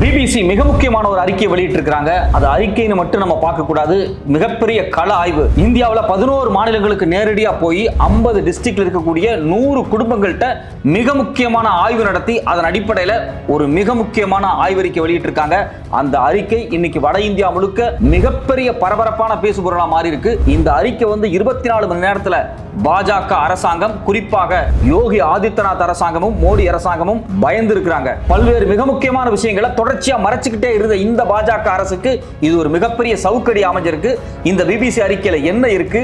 BBC மிக முக்கியமான ஒரு அறிக்கை வெளியிட்டிருக்கிறாங்க. அது அறிக்கைன்னு மட்டும் நம்ம பார்க்கக்கூடாது மிகப்பெரிய கள ஆய்வு. இந்தியாவில் பதினோரு மாநிலங்களுக்கு நேரடியாக போய் ஐம்பது டிஸ்ட்ரிக்ட்ல இருக்கக்கூடிய நூறு குடும்பங்கள்கிட்ட மிக முக்கியமான ஆய்வு நடத்தி அதன் அடிப்படையில் ஒரு மிக முக்கியமான ஆய்வறிக்கை வெளியிட்டிருக்காங்க. அந்த அறிக்கை இன்னைக்கு வட இந்தியா முழுக்க மிகப்பெரிய பரபரப்பான பேசுபொருளாக மாறி இருக்கு இந்த அறிக்கை வந்து இருபத்தி நாலு மணி நேரத்தில் பாஜக அரசாங்கம் குறிப்பாக யோகி ஆதித்யநாத் அரசாங்கமும் மோடி அரசாங்கமும் பயந்து இருக்கிறாங்க பல்வேறு மிக முக்கியமான விஷயங்களை தொடர்ச்சியா மறைச்சுக்கிட்டே இருந்த இந்த பாஜக அரசுக்கு இது ஒரு மிகப்பெரிய சவுக்கடி அமைஞ்சிருக்கு. இந்த பிபிசி அறிக்கையில என்ன இருக்கு?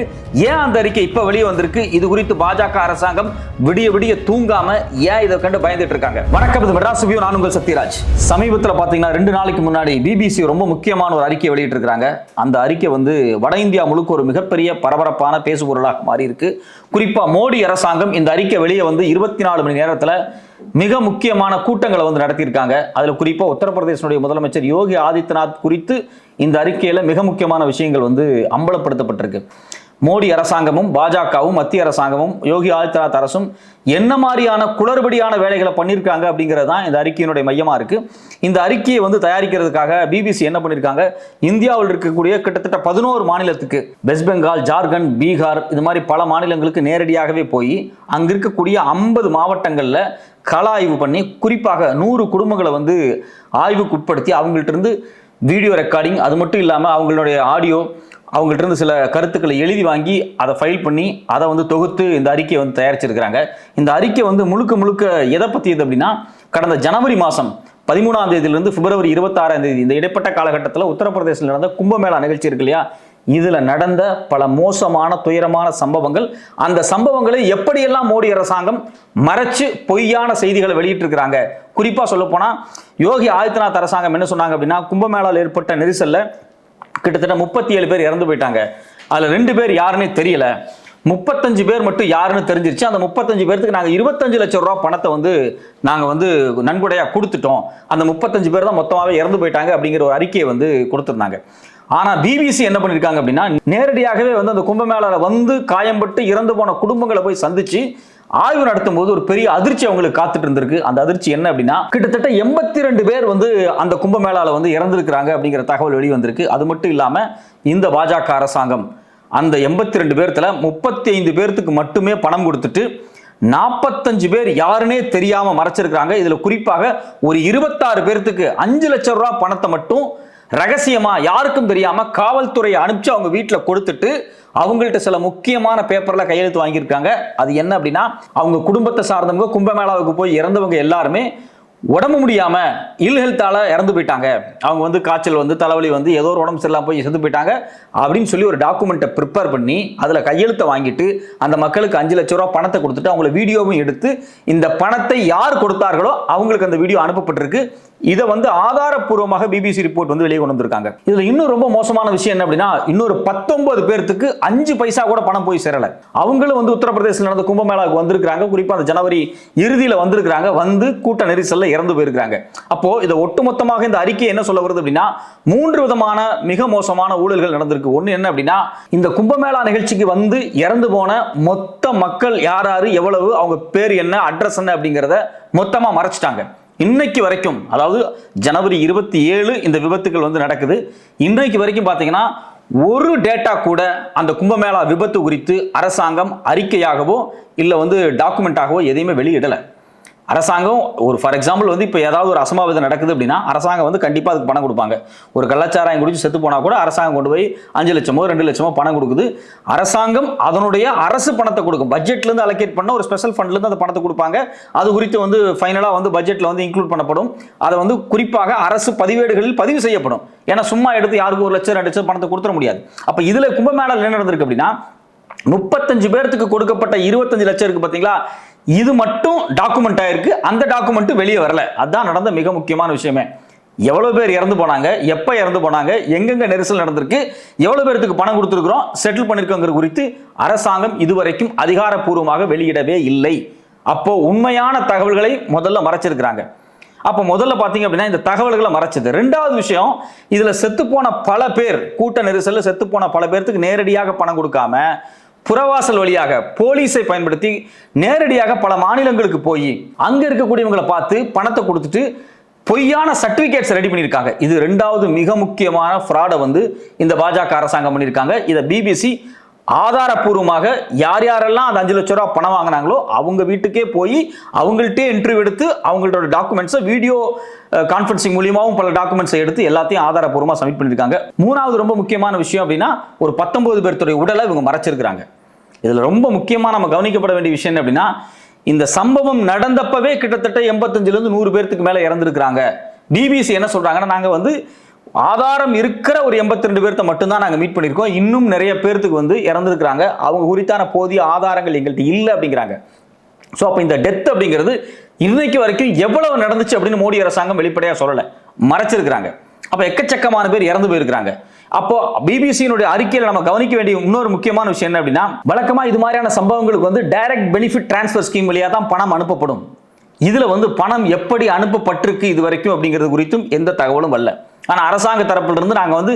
ஏன் அந்த அறிக்கை இப்ப வெளியே வந்திருக்கு? இது குறித்து பாஜக அரசாங்கம் விடிய விடிய தூங்காம ஏன் இதை கண்டு பயந்துட்டு இருக்காங்க? வணக்கம் இது மெட்ராஸ் வியூ நான் உங்கள் சத்யராஜ். சமீபத்தில் பார்த்தீங்கன்னா ரெண்டு நாளைக்கு முன்னாடி பிபிசி ரொம்ப முக்கியமான ஒரு அறிக்கை வெளியிட்டிருக்கிறாங்க. அந்த அறிக்கை வந்து வட இந்தியா முழுக்க ஒரு மிகப்பெரிய பரபரப்பான பேசுபொருளாக மாறி இருக்கு குறிப்பா மோடி அரசாங்கம் இந்த அறிக்கை வெளியே வந்து இருபத்தி நாலு மணி நேரத்துல மிக முக்கியமான கூட்டங்களை வந்து நடத்தியிருக்காங்க. அதுல குறிப்பா உத்தரப்பிரதேசனுடைய முதலமைச்சர் யோகி ஆதித்யநாத் குறித்து இந்த அறிக்கையில மிக முக்கியமான விஷயங்கள் வந்து அம்பலப்படுத்தப்பட்டிருக்கு. மோடி அரசாங்கமும் பாஜகவும் மத்திய அரசாங்கமும் யோகி ஆதித்யநாத் அரசும் என்ன மாதிரியான குளறுபடியான வேலைகளை பண்ணியிருக்காங்க அப்படிங்கிறது தான் இந்த அறிக்கையினுடைய மையமாக இருக்குது இந்த அறிக்கையை வந்து தயாரிக்கிறதுக்காக பிபிசி என்ன பண்ணியிருக்காங்க? இந்தியாவில் இருக்கக்கூடிய கிட்டத்தட்ட பதினோரு மாநிலத்துக்கு வெஸ்ட் பெங்கால் ஜார்க்கண்ட் பீகார் இது மாதிரி பல மாநிலங்களுக்கு நேரடியாகவே போய் அங்கே இருக்கக்கூடிய ஐம்பது மாவட்டங்களில் கள ஆய்வு பண்ணி குறிப்பாக நூறு குடும்பங்களை வந்து ஆய்வுக்கு உட்படுத்தி அவங்கள்ட்ட இருந்து வீடியோ ரெக்கார்டிங் அது மட்டும் இல்லாமல் அவங்களுடைய ஆடியோ அவங்கள்ட்ட இருந்து சில கருத்துக்களை எழுதி வாங்கி அதை ஃபைல் பண்ணி அதை வந்து தொகுத்து இந்த அறிக்கையை வந்து தயாரிச்சிருக்கிறாங்க. இந்த அறிக்கை வந்து முழுக்க முழுக்க எதை பற்றியது அப்படின்னா கடந்த ஜனவரி மாதம் பதிமூணாம் தேதியிலிருந்து பிப்ரவரி இருபத்தாறாம் தேதி இந்த இடைப்பட்ட காலகட்டத்தில் உத்தரப்பிரதேசத்தில் நடந்த கும்பமேளா நிகழ்ச்சி இருக்கு இல்லையா? இதில் நடந்த பல மோசமான துயரமான சம்பவங்கள் அந்த சம்பவங்களை எப்படியெல்லாம் மோடி அரசாங்கம் மறைச்சு பொய்யான செய்திகளை வெளியிட்டிருக்கிறாங்க? குறிப்பாக சொல்லப்போனால் யோகி ஆதித்யநாத் அரசாங்கம் என்ன சொன்னாங்க அப்படின்னா கும்பமேளாவில் ஏற்பட்ட நெரிசலில் கிட்டத்தட்ட முப்பத்தி ஏழு பேர் இறந்து போயிட்டாங்க. அதில் ரெண்டு பேர் யாருன்னே தெரியல. முப்பத்தஞ்சு பேர் மட்டும் யாருன்னு தெரிஞ்சிருச்சு. அந்த முப்பத்தஞ்சு பேருக்கு நாங்கள் இருபத்தஞ்சு லட்சம் ரூபா பணத்தை வந்து நாங்கள் வந்து நன்கொடையாக கொடுத்துட்டோம். அந்த முப்பத்தஞ்சு பேர் தான் மொத்தமாகவே இறந்து போயிட்டாங்க அப்படிங்கிற ஒரு அறிக்கையை வந்து கொடுத்துருந்தாங்க. ஆனால் பிபிசி என்ன பண்ணியிருக்காங்க அப்படின்னா நேரடியாகவே வந்து அந்த கும்பமேளாவில் வந்து காயம்பட்டு இறந்து போன குடும்பங்களை போய் சந்திச்சு ஆய்வு நடத்தும் போது ஒரு பெரிய அதிர்ச்சி அவங்களுக்கு காத்துட்டு இருந்திருக்கு. அந்த அதிர்ச்சி என்ன அப்படின்னா கிட்டத்தட்ட எண்பத்தி ரெண்டு பேர் வந்து அந்த கும்பமேளாவில் வந்து இறந்திருக்கிறாங்க அப்படிங்கிற தகவல் வெளிவந்திருக்கு. அது மட்டும் இல்லாமல் இந்த பாஜக அரசாங்கம் அந்த எண்பத்தி ரெண்டு பேர்த்துல முப்பத்தி ஐந்து பேர்த்துக்கு மட்டுமே பணம் கொடுத்துட்டு நாற்பத்தஞ்சு பேர் யாருன்னே தெரியாம மறைச்சிருக்கிறாங்க. இதுல குறிப்பாக ஒரு இருபத்தாறு பேர்த்துக்கு அஞ்சு லட்சம் ரூபா பணத்தை மட்டும் ரகசியமா யாருக்கும் தெரியாம காவல்துறையை அனுப்பிச்சு அவங்க வீட்டில் கொடுத்துட்டு அவங்கள்ட்ட சில முக்கியமான பேப்பர்ல கையெழுத்து வாங்கியிருக்காங்க. அது என்ன அப்படின்னா அவங்க குடும்பத்தை சார்ந்தவங்க கும்பமேளாவுக்கு போய் இறந்தவங்க எல்லாருமே உடம்பு முடியாம இல் ஹெல்த்தால இறந்து போயிட்டாங்க. அவங்க வந்து காய்ச்சல் வந்து தலைவலி வந்து ஏதோ ஒரு உடம்பு சரியில்லாம போய் இறந்து போயிட்டாங்க. அப்படின்னு சொல்லி ஒரு டாக்குமெண்ட்டை ப்ரிப்பேர் பண்ணி அதில் கையெழுத்தை வாங்கிட்டு அந்த மக்களுக்கு அஞ்சு லட்ச ரூபா பணத்தை கொடுத்துட்டு அவங்கள வீடியோவும் எடுத்து இந்த பணத்தை யார் கொடுத்தார்களோ அவங்களுக்கு அந்த வீடியோ அனுப்பப்பட்டிருக்கு. இதை வந்து ஆதாரப்பூர்வமாக பிபிசி ரிப்போர்ட் வந்து வெளியே கொண்டு வந்திருக்காங்க. இதுல இன்னும் ரொம்ப மோசமான விஷயம் என்ன அப்படின்னா இன்னொரு பத்தொன்பது பேர்த்துக்கு அஞ்சு பைசா கூட பணம் போய் சேரல. அவங்களும் வந்து உத்தரப்பிரதேசத்தில் நடந்த கும்பமேளாவுக்கு வந்திருக்காங்க குறிப்பா அந்த ஜனவரி இறுதியில வந்திருக்கிறாங்க. வந்து கூட்ட நெரிசல்ல இறந்து போயிருக்காங்க அப்போ இதை ஒட்டுமொத்தமாக இந்த அறிக்கை என்ன சொல்ல வருது அப்படின்னா மூன்று விதமான மிக மோசமான ஊழல்கள் நடந்திருக்கு. ஒண்ணு என்ன அப்படின்னா இந்த கும்பமேளா நிகழ்ச்சிக்கு வந்து இறந்து போன மொத்த மக்கள் யார் யாரு எவ்வளவு அவங்க பேர் என்ன அட்ரஸ் என்ன அப்படிங்கிறத மொத்தமா மறைச்சிட்டாங்க. இன்னைக்கு வரைக்கும் அதாவது ஜனவரி இருபத்தி ஏழு இந்த விபத்துகள் வந்து நடக்குது. இன்றைக்கு வரைக்கும் பார்த்தீங்கன்னா ஒரு டேட்டா கூட அந்த கும்பமேளா விபத்து குறித்து அரசாங்கம் அறிக்கையாகவோ இல்லை வந்து டாக்குமெண்ட்டாகவோ எதையுமே வெளியிடலை. அரசாங்கம் ஒரு ஃபார் எக்ஸாம்பிள் வந்து இப்போ ஏதாவது ஒரு அசம்பாவிதம் நடக்குது அப்படின்னா அரசாங்கம் வந்து கண்டிப்பாக அதுக்கு பணம் கொடுப்பாங்க. ஒரு கள்ளச்சாராயம் குடிச்சு செத்து போனால் கூட அரசாங்கம் கொண்டு போய் அஞ்சு லட்சமோ ரெண்டு லட்சமோ பணம் கொடுக்குது. அரசாங்கம் அதனுடைய அரசு பணத்தை கொடுக்கும். பட்ஜெட்லேருந்து அலோகேட் பண்ண ஒரு ஸ்பெஷல் ஃபண்ட்லேருந்து அந்த பணத்தை கொடுப்பாங்க. அது குறித்து வந்து ஃபைனலாக வந்து பட்ஜெட்டில் வந்து இன்க்ளூட் பண்ணப்படும். அதை வந்து குறிப்பாக அரசு பதிவேடுகளில் பதிவு செய்யப்படும். ஏன்னா சும்மா எடுத்து யாருக்கும் ஒரு லட்சம் ரெண்டு லட்சம் பணத்தை கொடுத்துட முடியாது. அப்போ இதில் கும்பமேளாவில் என்ன நடந்திருக்கு அப்படின்னா முப்பத்தஞ்சு பேர்த்துக்கு கொடுக்கப்பட்ட இருபத்தஞ்சு லட்சம் இருக்கு பார்த்தீங்களா இது மட்டும் டாக்குமெண்ட் ஆயிருக்கு. அந்த டாக்குமெண்ட்டு வெளியே வரல. அதுதான் நடந்த மிக முக்கியமான விஷயமே. எவ்வளோ பேர் இறந்து போனாங்க எப்போ இறந்து போனாங்க எங்கெங்கே நெரிசல் நடந்திருக்கு எவ்வளோ பேருக்கு பணம் கொடுத்துருக்குறோம் செட்டில் பண்ணியிருக்கோங்கிற குறித்து அரசாங்கம் இதுவரைக்கும் அதிகாரப்பூர்வமாக வெளியிடவே இல்லை. அப்போ உண்மையான தகவல்களை முதல்ல மறைச்சிருக்கிறாங்க. அப்போ முதல்ல பார்த்தீங்க அப்படின்னா இந்த தகவல்களை மறைச்சது. ரெண்டாவது விஷயம் இதில் செத்து போன பல பேர் கூட்ட நெரிசலில் செத்து போன பல பேர்த்துக்கு நேரடியாக பணம் கொடுக்காம புறவாசல் வழியாக போலீஸை பயன்படுத்தி நேரடியாக பல மாநிலங்களுக்கு போய் அங்க இருக்கக்கூடியவங்களை பார்த்து பணத்தை கொடுத்துட்டு பொய்யான சர்டிஃபிகேட்ஸ் ரெடி பண்ணியிருக்காங்க. இது ரெண்டாவது மிக முக்கியமான ஃப்ராடை வந்து இந்த பாஜக அரசாங்கம் பண்ணியிருக்காங்க. இதை பிபிசி ஆதாரப்பூர்வமாக யார் யாரெல்லாம் அந்த அஞ்சு லட்ச ரூபா பணம் வாங்கினாங்களோ அவங்க வீட்டுக்கே போய் அவங்கள்ட்டே இன்டர்வியூ எடுத்து அவங்களோட டாக்குமெண்ட்ஸை வீடியோ கான்ஃபரன்சிங் மூலியமாகவும் பல டாக்குமெண்ட்ஸை எடுத்து எல்லாத்தையும் ஆதாரப்பூர்வமாக சப்மிட் பண்ணியிருக்காங்க. மூணாவது ரொம்ப முக்கியமான விஷயம் அப்படின்னா ஒரு பத்தொன்பது பேர்த்துடைய உடலை இவங்க மறைச்சிருக்கிறாங்க. இதில் ரொம்ப முக்கியமாக நம்ம கவனிக்கப்பட வேண்டிய விஷயம் என்ன அப்படின்னா இந்த சம்பவம் நடந்தப்பவே கிட்டத்தட்ட எண்பத்தஞ்சிலேருந்து நூறு பேர்த்துக்கு மேலே இறந்துருக்கிறாங்க. பிபிசி என்ன சொல்கிறாங்கன்னா நாங்கள் வந்து ஆதாரம் இருக்கிற ஒரு எண்பத்தி ரெண்டு பேர்த்த மட்டும்தான் நாங்கள் மீட் பண்ணியிருக்கோம் இன்னும் நிறைய பேர்த்துக்கு வந்து இறந்துருக்கிறாங்க. அவங்க குறித்தான போதிய ஆதாரங்கள் எங்கள்கிட்ட இல்லை அப்படிங்கிறாங்க. ஸோ அப்போ இந்த டெத் அப்படிங்கிறது இன்னைக்கு வரைக்கும் எவ்வளவு நடந்துச்சு அப்படின்னு மோடி அரசாங்கம் வெளிப்படையாக சொல்லலை. மறைச்சிருக்கிறாங்க. அப்போ எக்கச்சக்கமான பேர் இறந்து போயிருக்கிறாங்க. அப்போ பிபிசியினுடைய அறிக்கையில் நம்ம கவனிக்க வேண்டிய இன்னொரு முக்கியமான விஷயம் என்ன அப்படின்னா வழக்கமா இது மாதிரியான சம்பவங்களுக்கு வந்து டைரக்ட் பெனிஃபிட் டிரான்ஸ்ஃபர் ஸ்கீம் வழியாக தான் பணம் அனுப்பப்படும். இதுல வந்து பணம் எப்படி அனுப்பப்பட்டிருக்கு இது வரைக்கும் அப்படிங்கிறது குறித்தும் எந்த தகவலும் வரல. ஆனால் அரசாங்க தரப்பிலிருந்து நாங்கள் வந்து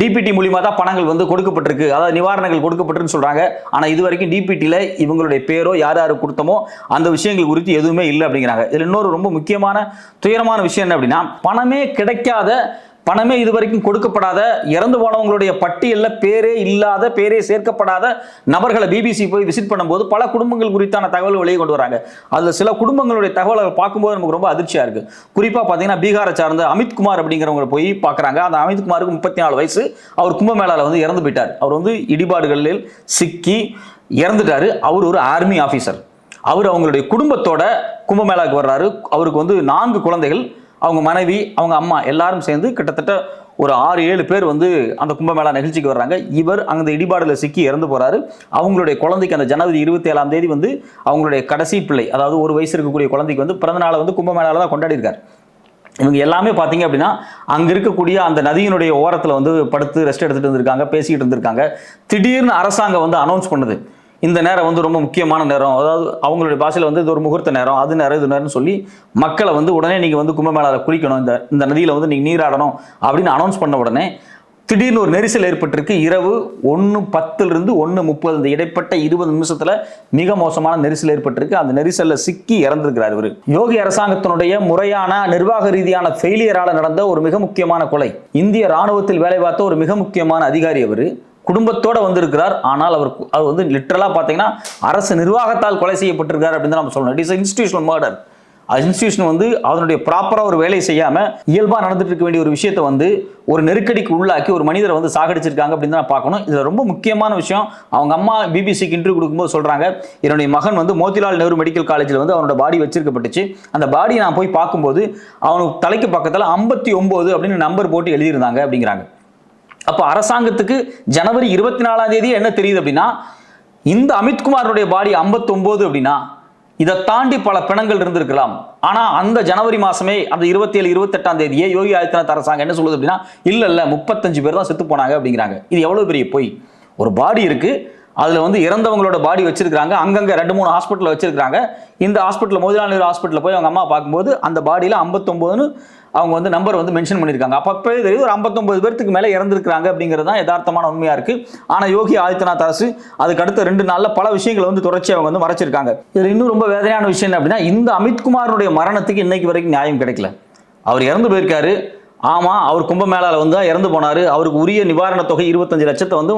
டிபிடி மூலியமாக தான் பணங்கள் வந்து கொடுக்கப்பட்டிருக்கு. அதாவது நிவாரணங்கள் கொடுக்கப்பட்டிருன்னு சொல்கிறாங்க ஆனால் இது வரைக்கும் டிபிடியில் இவங்களுடைய பேரோ யார் யார் கொடுத்தமோ அந்த விஷயங்கள் குறித்து எதுவுமே இல்லை அப்படிங்கிறாங்க. இதில் இன்னொரு ரொம்ப முக்கியமான துயரமான விஷயம் என்ன அப்படின்னா பணமே கிடைக்காத பணமே இது வரைக்கும் கொடுக்கப்படாத இறந்து போனவங்களுடைய பட்டியலில் பேரே இல்லாத பேரே சேர்க்கப்படாத நபர்களை பிபிசி போய் விசிட் பண்ணும்போது பல குடும்பங்கள் குறித்தான தகவல் வெளியே கொண்டு வராங்க. அதில் சில குடும்பங்களுடைய தகவல்கள் பார்க்கும்போது நமக்கு ரொம்ப அதிர்ச்சியாக இருக்கு. குறிப்பாக பார்த்தீங்கன்னா பீகாரை சார்ந்த அமித்குமார் அப்படிங்கிறவங்க போய் பார்க்குறாங்க. அந்த அமித்குமாருக்கு முப்பத்தி நாலு வயசு. அவர் கும்பமேளாவில் வந்து இறந்து போயிட்டார். அவர் வந்து இடிபாடுகளில் சிக்கி இறந்துட்டாரு. அவர் ஒரு ஆர்மி ஆஃபீஸர் அவர் அவங்களுடைய குடும்பத்தோட கும்பமேளாவுக்கு வர்றாரு. அவருக்கு வந்து நான்கு குழந்தைகள். அவங்க மனைவி அவங்க அம்மா எல்லாரும் சேர்ந்து கிட்டத்தட்ட ஒரு ஆறு ஏழு பேர் வந்து அந்த கும்பமேளா நிகழ்ச்சிக்கு வர்றாங்க. இவர் அந்த இடிபாடில் சிக்கி இறந்து போகிறாரு அவங்களுடைய குழந்தைக்கு அந்த ஜனவரி இருபத்தி ஏழாம் தேதி வந்து அவங்களுடைய கடைசி பிள்ளை அதாவது ஒரு வயசு இருக்கக்கூடிய குழந்தைக்கு வந்து பிறந்த நாளை வந்து கும்பமேளாவில் தான் கொண்டாடி இருக்கார். இவங்க எல்லாமே பார்த்தீங்க அப்படின்னா அங்கே இருக்கக்கூடிய அந்த நதியினுடைய ஓரத்தில் வந்து படுத்து ரெஸ்ட் எடுத்துகிட்டு இருந்திருக்காங்க பேசிக்கிட்டு இருந்திருக்காங்க திடீர்னு அரசாங்கம் வந்து அனௌன்ஸ் பண்ணுது. இந்த நேரம் வந்து ரொம்ப முக்கியமான நேரம். அதாவது அவங்களுடைய பாஷையில் வந்து இது ஒரு முகூர்த்த நேரம். அது நேரம் இது நேரம்னு சொல்லி மக்களை வந்து உடனே நீங்கள் வந்து கும்பமேளாவில் குளிக்கணும். இந்த இந்த நதியில் வந்து நீங்கள் நீராடணும் அப்படின்னு அனௌன்ஸ் பண்ண உடனே திடீர்னு ஒரு நெரிசல் ஏற்பட்டிருக்கு. இரவு ஒன்று பத்துலேருந்து ஒன்று முப்பது இந்த இடைப்பட்ட இருபது நிமிஷத்தில் மிக மோசமான நெரிசல் ஏற்பட்டிருக்கு. அந்த நெரிசலில் சிக்கி இறந்திருக்கிறார் இவர். யோகி அரசாங்கத்தினுடைய முறையான நிர்வாக ரீதியான ஃபெயிலியரால் நடந்த ஒரு மிக முக்கியமான கொலை. இந்திய ராணுவத்தில் வேலை பார்த்த ஒரு மிக முக்கியமான அதிகாரி அவர். குடும்பத்தோட வந்திருக்கிறார். ஆனால் அவர் அது வந்து லிட்டரலாக பார்த்தீங்கன்னா அரசு நிர்வாகத்தால் கொலை செய்யப்பட்டிருக்கார் அப்படின்னு தான் நம்ம சொல்லணும். It is institutional murder institution வந்து அதனுடைய ப்ராப்பராக ஒரு வேலையை செய்யாமல் இயல்பாக நடந்துட்டு இருக்க வேண்டிய ஒரு விஷயத்தை வந்து ஒரு நெருக்கடிக்கு உள்ளாக்கி ஒரு மனிதரை வந்து சாகடிச்சிருக்காங்க அப்படின்னு தான் பார்க்கணும். இதில் ரொம்ப முக்கியமான விஷயம் அவங்க அம்மா பிபிசிக்கு இன்டர்வியூ கொடுக்கும்போது சொல்கிறாங்க என்னுடைய மகன் வந்து மோதிலால் நேரு மெடிக்கல் காலேஜில் வந்து அவனோட பாடி வச்சிருக்கப்பட்டுச்சு. அந்த பாடியை நான் போய் பார்க்கும்போது அவனுக்கு தலைக்கு பக்கத்தில் ஐம்பத்தி ஒம்பது அப்படின்னு நம்பர் போட்டு எழுதியிருந்தாங்க அப்படிங்கிறாங்க. அப்போ அரசாங்கத்துக்கு ஜனவரி இருபத்தி நாலாம் தேதி என்ன தெரியுது அப்படின்னா இந்த அமித்குமாருடைய பாடி 59 அப்படின்னா இதை தாண்டி பல பிணங்கள் இருந்திருக்கலாம். ஆனால் அந்த ஜனவரி மாசமே அந்த இருபத்தி ஏழு இருபத்தெட்டாம் தேதியே யோகி ஆதித்யநாத் அரசாங்கம் என்ன சொல்லுது அப்படின்னா இல்லை இல்லை முப்பத்தஞ்சு பேர் தான் செத்து போனாங்க அப்படிங்கிறாங்க. இது எவ்வளோ பெரிய பொய்? ஒரு பாடி இருக்குது அதில் வந்து இறந்தவங்களோட பாடி வச்சிருக்காங்க அங்கங்கே ரெண்டு மூணு ஹாஸ்பிட்டலில் வச்சிருக்காங்க இந்த ஹாஸ்பிட்டல் மோதிலால் நேரு போய் அவங்க அம்மா பார்க்கும்போது அந்த பாடியில் ஐம்பத்தொம்போதுன்னு அவங்க வந்து நம்பர் வந்து மென்ஷன் பண்ணியிருக்காங்க. அப்பப்போ தெரியுது ஒரு 59 பேர்த்துக்கு மேலே இறந்துருக்காங்க அப்படிங்கிறது தான் யதார்த்தமான உண்மையாக இருக்குது ஆனால் யோகி ஆதித்யநாத் அரசு அதுக்கு அடுத்த ரெண்டு நாளில் பல விஷயங்களை வந்து தொடர்ச்சி அவங்க வந்து மறைச்சிருக்காங்க. இதில் இன்னும் ரொம்ப வேதனையான விஷயம் என்ன அப்படின்னா இந்த அமித்குமாருடைய மரணத்துக்கு இன்னைக்கு வரைக்கும் நியாயம் கிடைக்கல. அவர் இறந்து போயிருக்காரு. ஆமாம் அவர் கும்பமேளாவில் வந்து இறந்து போனார். அவருக்கு உரிய நிவாரணத் தொகை இருபத்தஞ்சு லட்சத்தை வந்து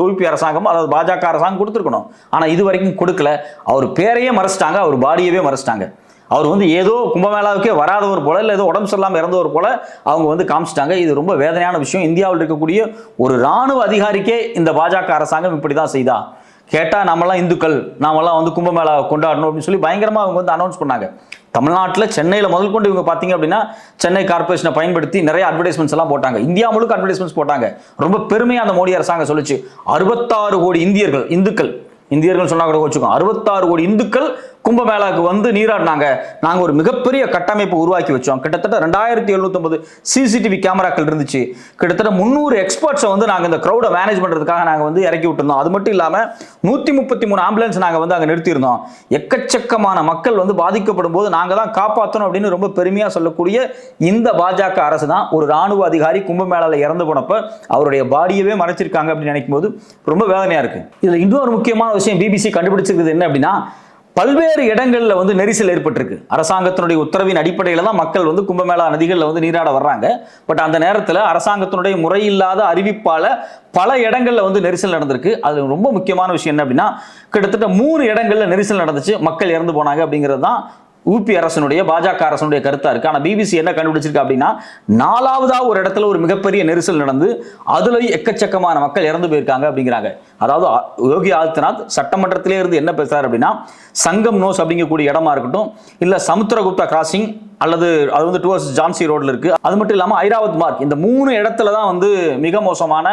யூபி அரசாங்கம் அதாவது பாஜக அரசாங்கம் கொடுத்துருக்கணும் ஆனால் இது வரைக்கும் கொடுக்கல அவர் பேரையே மறைச்சிட்டாங்க அவர் பாடியவே மறைச்சிட்டாங்க அவர் வந்து ஏதோ கும்பமேளாவுக்கே வராதவர் போல இல்லை ஏதோ உடம்பு சரியில்லாமல் இறந்தவர் போல அவங்க வந்து காமிச்சிட்டாங்க இது ரொம்ப வேதனையான விஷயம் இந்தியாவில் இருக்கக்கூடிய ஒரு ராணுவ அதிகாரிக்கே இந்த பாஜக அரசாங்கம் இப்படி தான் செய்தா கேட்டால் நம்மலாம் இந்துக்கள் நாமெல்லாம் வந்து கும்பமேளா கொண்டாடணும் அப்படின்னு சொல்லி பயங்கரமாக அவங்க வந்து அனௌன்ஸ் பண்ணாங்க தமிழ்நாட்டில் சென்னையில் முதல் கொண்டு இவங்க பார்த்தீங்க அப்படின்னா சென்னை கார்ப்பரேஷனை பயன்படுத்தி நிறைய அட்வர்டைஸ்மெண்ட்ஸ் எல்லாம் போட்டாங்க. இந்தியா முழுக்க அட்வர்டைஸ்மெண்ட்ஸ் போட்டாங்க. ரொம்ப பெருமையாக அந்த மோடி அரசாங்கம் சொல்லிச்சு. அறுபத்தாறு கோடி இந்தியர்கள் இந்துக்கள். இந்தியர்கள் சொன்னா கூட வச்சுக்கோம் அறுபத்தாறு கோடி இந்துக்கள் கும்பமேளாவுக்கு வந்து நீராடினாங்க. நாங்கள் ஒரு மிகப்பெரிய கட்டமைப்பு உருவாக்கி வச்சோம். கிட்டத்தட்ட ரெண்டாயிரத்தி எழுநூத்தொம்பது சிசிடிவி கேமராக்கள் இருந்துச்சு. கிட்டத்தட்ட முந்நூறு எக்ஸ்பர்ட்ஸை வந்து நாங்கள் இந்த க்ரௌடை மேனேஜ் பண்ணுறதுக்காக நாங்கள் வந்து இறக்கி விட்டுருந்தோம். அது மட்டும் இல்லாமல் நூற்றி முப்பத்தி மூணு ஆம்புலன்ஸ் நாங்கள் வந்து அங்கே நிறுத்தியிருந்தோம். எக்கச்சக்கமான மக்கள் வந்து பாதிக்கப்படும் போது நாங்கள் தான் காப்பாற்றணும் அப்படின்னு ரொம்ப பெருமையாக சொல்லக்கூடிய இந்த பாஜக அரசு தான் ஒரு ராணுவ அதிகாரி கும்பமேளாவில் இறந்து போனப்போ அவருடைய பாடியவே மறைச்சிருக்காங்க அப்படின்னு நினைக்கும் போது ரொம்ப வேதனையாக இருக்குது இதில் இன்னொரு முக்கியமான விஷயம் பிபிசி கண்டுபிடிச்சிருக்கிறது என்ன அப்படின்னா பல்வேறு இடங்களில் வந்து நெரிசல் ஏற்பட்டிருக்கு. அரசாங்கத்தினுடைய உத்தரவின் அடிப்படையில் தான் மக்கள் வந்து கும்பமேளா நதிகளில் வந்து நீராட வர்றாங்க. பட் அந்த நேரத்தில் அரசாங்கத்தினுடைய முறையில்லாத அறிவிப்பால் பல இடங்களில் வந்து நெரிசல் நடந்திருக்கு. அது ரொம்ப முக்கியமான விஷயம் என்ன அப்படின்னா கிட்டத்தட்ட மூணு இடங்களில் நெரிசல் நடந்துச்சு. மக்கள் இறந்து போனாங்க அப்படிங்கிறது தான் ஊபி அரசனுடைய பாஜக அரசனுடைய கருத்தா இருக்கு. ஆனா பிபிசி என்ன கண்டுபிடிச்சிருக்கு அப்படின்னா நாலாவதா ஒரு இடத்துல ஒரு மிகப்பெரிய நெரிசல் நடந்து அதுல எக்கச்சக்கமான மக்கள் இறந்து போயிருக்காங்க அப்படிங்கிறாங்க. அதாவது யோகி ஆதித்யநாத் சட்டமன்றத்திலே இருந்து என்ன பேசுறாரு அப்படின்னா சங்கம் நோஸ் அப்படிங்கக்கூடிய இடமா இருக்கட்டும் இல்ல சமுத்திரகுப்தா கிராசிங் அல்லது அது வந்து டுவர்ஸ் ஜான்சி ரோட்ல இருக்கு. அது மட்டும் இல்லாம ஐராவத் மார்க் இந்த மூணு இடத்துல தான் வந்து மிக மோசமான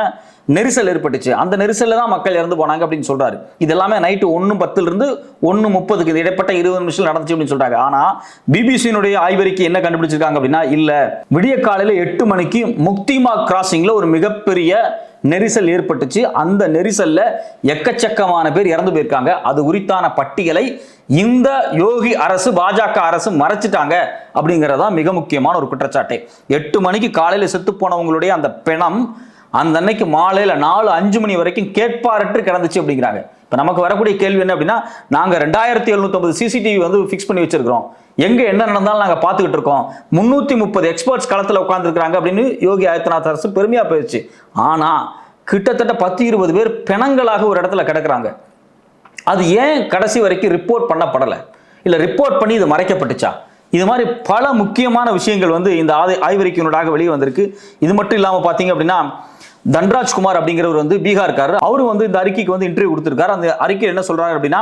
நெரிசல் ஏற்பட்டுச்சு. அந்த நெரிசலில் தான் மக்கள் இறந்து போனாங்க அப்படின்னு சொல்கிறாரு இது எல்லாமே நைட்டு ஒன்று பத்துலேருந்து ஒன்று முப்பதுக்கு இது இடைப்பட்ட இருபது நிமிஷம் நடந்துச்சு அப்படின்னு சொல்கிறாங்க ஆனால் பிபிசியினுடைய ஆய்வறிக்கை என்ன கண்டுபிடிச்சிருக்காங்க அப்படின்னா இல்லை. விடிய காலையில் எட்டு மணிக்கு முக்திமா கிராசிங்கில் ஒரு மிகப்பெரிய நெரிசல் ஏற்பட்டுச்சு. அந்த நெரிசல்ல எக்கச்சக்கமான பேர் இறந்து போயிருக்காங்க. அது குறித்தான பட்டியலை இந்த யோகி அரசு பாஜக அரசு மறைச்சிட்டாங்க அப்படிங்கிறதா மிக முக்கியமான ஒரு குற்றச்சாட்டு. எட்டு மணிக்கு காலையில் செத்து போனவங்களுடைய அந்த பிணம் அந்த அன்னைக்கு மாலையில் நாலு அஞ்சு மணி வரைக்கும் கேட்பாரற்று கிடந்துச்சு அப்படிங்கிறாங்க. இப்போ நமக்கு வரக்கூடிய கேள்வி என்ன அப்படின்னா நாங்கள் ரெண்டாயிரத்தி எழுநூத்தி சிசிடிவி வந்து ஃபிக்ஸ் பண்ணி வச்சிருக்கிறோம். எங்கே என்ன நடந்தாலும் நாங்கள் பார்த்துக்கிட்டு இருக்கோம். முந்நூற்றி முப்பது எக்ஸ்பர்ட்ஸ் களத்தில் உட்காந்துருக்குறாங்க அப்படின்னு யோகி ஆதித்யநாத் அரசு பெருமையாக போயிடுச்சு. ஆனால் கிட்டத்தட்ட பத்து இருபது பேர் பிணங்களாக ஒரு இடத்துல கிடக்குறாங்க. அது ஏன் கடைசி வரைக்கும் ரிப்போர்ட் பண்ணப்படலை? இல்லை ரிப்போர்ட் பண்ணி இது மறைக்கப்பட்டுச்சா? இது மாதிரி பல முக்கியமான விஷயங்கள் வந்து இந்த ஆதை ஆய்வறிக்கையினூடாக வெளியே வந்திருக்கு. இது மட்டும் இல்லாமல் பார்த்தீங்க அப்படின்னா தன்ராஜ்குமார் அப்படிங்கிறவர் வந்து பீகார்காரர். அவரு வந்து இந்த அறிக்கைக்கு வந்து இன்டர்வியூ கொடுத்துருக்காரு. அந்த அறிக்கையில் என்ன சொல்றாரு அப்படின்னா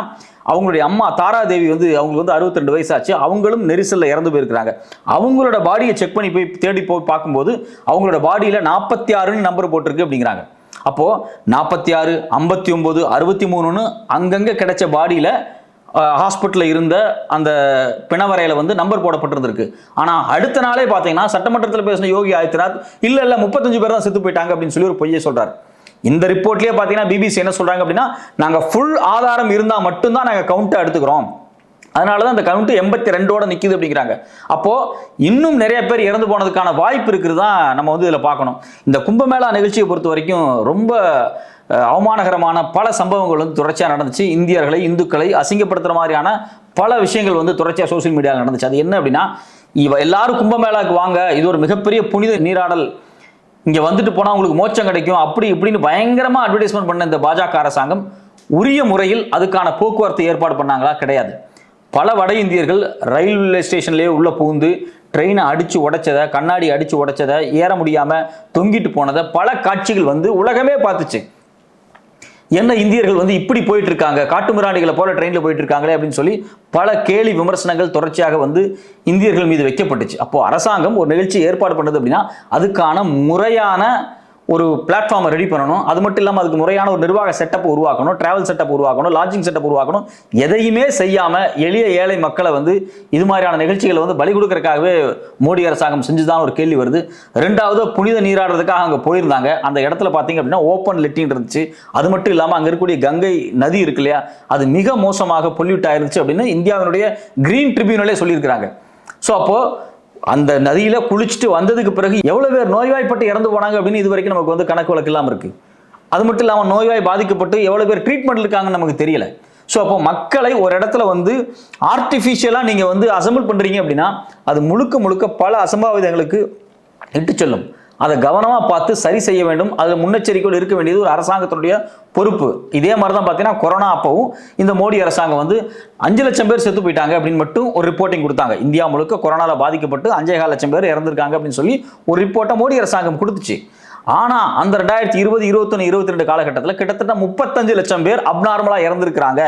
அவங்களுடைய அம்மா தாராதேவி வந்து அவங்களுக்கு வந்து 62 வயசாச்சு. அவங்களும் நெரிசலில் இறந்து போயிருக்கிறாங்க. அவங்களோட பாடியை செக் பண்ணி போய் தேடி போய் பார்க்கும்போது அவங்களோட பாடியில் நாற்பத்தி ஆறுன்னு நம்பர் போட்டிருக்கு அப்படிங்கிறாங்க. அப்போது நாற்பத்தி ஆறு ஐம்பத்தி ஒம்பது அறுபத்தி மூணுன்னு அங்கங்கே கிடைச்ச பாடியில் ஹாஸ்பிட்டலில் இருந்த அந்த பிணவரையில் வந்து நம்பர் போடப்பட்டிருந்திருக்கு. ஆனால் அடுத்த நாளே பார்த்தீங்கன்னா சட்டமன்றத்தில் பேசின யோகி ஆதித்யநாத் இல்லை இல்லை முப்பத்தஞ்சு பேர் தான் செத்து போயிட்டாங்க அப்படின்னு சொல்லி ஒரு பொய்யை சொல்கிறார் இந்த ரிப்போர்ட்லேயே பார்த்தீங்கன்னா பிபிசி என்ன சொல்கிறாங்க அப்படின்னா நாங்கள் ஃபுல் ஆதாரம் இருந்தால் மட்டும்தான் நாங்கள் கவுண்ட்டை எடுத்துக்கிறோம். அதனால தான் அந்த கவுண்ட் எண்பத்தி ரெண்டோட நிற்கிது அப்படிங்கிறாங்க. அப்போது இன்னும் நிறைய பேர் இறந்து போனதுக்கான வாய்ப்பு இருக்கிறது தான் நம்ம வந்து இதில் பார்க்கணும். இந்த கும்பமேளா நிகழ்ச்சியை பொறுத்த வரைக்கும் ரொம்ப அவமானகரமான பல சம்பவங்கள் வந்து தொடர்ச்சியாக நடந்துச்சு. இந்தியர்களை இந்துக்களை அசிங்கப்படுத்துற மாதிரியான பல விஷயங்கள் வந்து தொடர்ச்சியாக சோஷியல் மீடியாவில் நடந்துச்சு. அது என்ன அப்படின்னா இவ எல்லாரும் கும்பமேளாவுக்கு வாங்க இது ஒரு மிகப்பெரிய புனித நீராடல். இங்கே வந்துட்டு போனால் உங்களுக்கு மோச்சம் கிடைக்கும். அப்படி இப்படின்னு பயங்கரமாக அட்வர்டைஸ்மெண்ட் பண்ண இந்த பாஜக அரசாங்கம் உரிய முறையில் அதுக்கான போக்குவரத்து ஏற்பாடு பண்ணாங்களா? கிடையாது. பல வட இந்தியர்கள் ரயில்வே ஸ்டேஷன்லேயே உள்ளே புகுந்து ட்ரெயினை அடித்து உடைச்சதை கண்ணாடி அடித்து உடைச்சதை ஏற முடியாமல் தொங்கிட்டு போனதை பல காட்சிகள் வந்து உலகமே பார்த்துச்சு. என்ன இந்தியர்கள் வந்து இப்படி போயிட்டு இருக்காங்க காட்டுமிராண்டிகளை போல ட்ரெயினில் போயிட்டு இருக்காங்களே அப்படின்னு சொல்லி பல கேலி விமர்சனங்கள் தொடர்ச்சியாக வந்து இந்தியர்கள் மீது வைக்கப்பட்டுச்சு. அப்போ அரசாங்கம் ஒரு நிகழ்ச்சி ஏற்பாடு பண்ணது அப்படின்னா அதுக்கான முறையான ஒரு பிளாட்ஃபார்மை ரெடி பண்ணணும். அது மட்டும் இல்லாமல் அதுக்கு முறையான ஒரு நிர்வாக செட்டப் உருவாக்கணும் டிராவல் செட்டப் உருவாக்கணும் லாட்ஜிங் செட்டப் உருவாக்கணும். எதையுமே செய்யாமல் எளிய ஏழை மக்களை வந்து இது மாதிரியான நிகழ்ச்சிகளை வந்து பலி கொடுக்கறதுக்காகவே மோடி அரசாங்கம் செஞ்சுதான் ஒரு கேள்வி வருது. ரெண்டாவது புனித நீராடுறதுக்காக அங்கே போயிருந்தாங்க. அந்த இடத்துல பார்த்தீங்க அப்படின்னா ஓப்பன் லெட்டின் இருந்துச்சு. அது மட்டும் இல்லாமல் அங்கே இருக்கக்கூடிய கங்கை நதி இருக்கு இல்லையா? அது மிக மோசமாக பொல்யூட் ஆயிருந்துச்சு அப்படின்னு இந்தியாவினுடைய கிரீன் ட்ரிபியூனலே சொல்லியிருக்கிறாங்க. ஸோ அப்போது அந்த நதியில குளிச்சுட்டு வந்ததுக்கு பிறகு எவ்வளவு பேர் நோய்வாய்ப்பட்டு இறந்து போனாங்க அப்படின்னு இது வரைக்கும் நமக்கு வந்து கணக்கு வழக்கு இல்லாமல் இருக்கு. அது மட்டும் இல்லாமல் நோய்வாய் பாதிக்கப்பட்டு எவ்வளவு பேர் ட்ரீட்மெண்ட் இருக்காங்கன்னு நமக்கு தெரியல. ஸோ அப்போ மக்களை ஒரு இடத்துல வந்து ஆர்டிஃபிஷியலாக நீங்கள் வந்து அசம்பிள் பண்ணுறீங்க அப்படின்னா அது முழுக்க முழுக்க பல அசம்பாவிதங்களுக்கு இட்டு செல்லும். அதை கவனமாக பார்த்து சரி செய்ய வேண்டும். அதில் முன்னெச்சரிக்கையோடு இருக்க வேண்டியது ஒரு அரசாங்கத்தினுடைய பொறுப்பு. இதே மாதிரி தான் பார்த்தீங்கன்னா கொரோனா அப்பவும் இந்த மோடி அரசாங்கம் வந்து அஞ்சு லட்சம் பேர் செத்து போயிட்டாங்க அப்படின்னு மட்டும் ஒரு ரிப்போர்ட்டிங் கொடுத்தாங்க. இந்தியா முழுக்க கொரோனாவில் பாதிக்கப்பட்டு அஞ்சே கால் லட்சம் பேர் இறந்துருக்காங்க அப்படின்னு சொல்லி ஒரு ரிப்போர்ட்டை மோடி அரசாங்கம் கொடுத்துச்சு. ஆனால் அந்த ரெண்டாயிரத்தி இருபது இருபத்தொன்று இருபத்தி ரெண்டு காலகட்டத்தில் கிட்டத்தட்ட முப்பத்தஞ்சு லட்சம் பேர் அப்நார்மலாக இறந்துருக்கிறாங்க.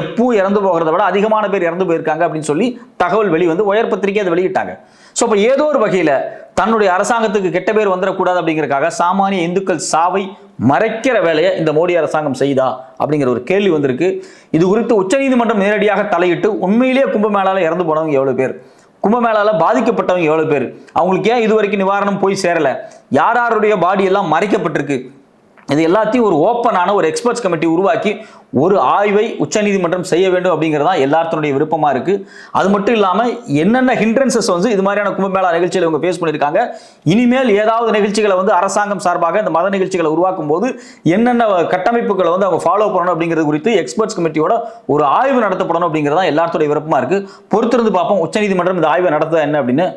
எப்பவும் இறந்து போகிறத விட அதிகமான பேர் இறந்து போயிருக்காங்க அப்படின்னு சொல்லி தகவல் வெளி வந்து உயர் பத்திரிகை அதை வெளியிட்டாங்க. ஸோ அப்போ ஏதோ ஒரு வகையில் தன்னுடைய அரசாங்கத்துக்கு கெட்ட பேர் வந்துடக்கூடாது அப்படிங்கிறக்காக சாமானிய இந்துக்கள் சாவை மறைக்கிற வேலையை இந்த மோடி அரசாங்கம் செய்தா அப்படிங்கிற ஒரு கேள்வி வந்திருக்கு. இது குறித்து உச்சநீதிமன்றம் நேரடியாக தலையிட்டு உண்மையிலேயே கும்பமேளால இறந்து போனவங்க எவ்வளவு பேர்? கும்பமேளால பாதிக்கப்பட்டவங்க எவ்வளவு பேர்? அவங்களுக்கு ஏன் இது வரைக்கும் நிவாரணம் போய் சேரல? யார் யாருடைய பாடி எல்லாம் மறைக்கப்பட்டிருக்கு? இது எல்லாத்தையும் ஒரு ஓப்பனான ஒரு எக்ஸ்பர்ட்ஸ் கமிட்டி உருவாக்கி ஒரு ஆய்வை உச்சநீதிமன்றம் செய்ய வேண்டும் அப்படிங்கிறது தான் எல்லாத்தினுடைய விருப்பமாக இருக்குது அது மட்டும் இல்லாமல் என்னென்ன ஹிண்ட்ரன்சஸ் வந்து இது மாதிரியான கும்பமேளா நிகழ்ச்சியில் இவங்க பேஸ் பண்ணியிருக்காங்க. இனிமேல் ஏதாவது நிகழ்ச்சிகளை வந்து அரசாங்கம் சார்பாக இந்த மத நிகழ்ச்சிகளை உருவாக்கும் போது என்னென்ன கட்டமைப்புகளை வந்து அவங்க ஃபாலோ பண்ணணும் அப்படிங்கிறது குறித்து எக்ஸ்பர்ட்ஸ் கமிட்டியோட ஒரு ஆய்வு நடத்தப்படணும் அப்படிங்கிறது தான் எல்லாத்துடைய விருப்பமாக இருக்குது பொறுத்திருந்து பார்ப்போம் உச்சநீதிமன்றம் இந்த ஆய்வை நடத்த என்ன அப்படின்னு.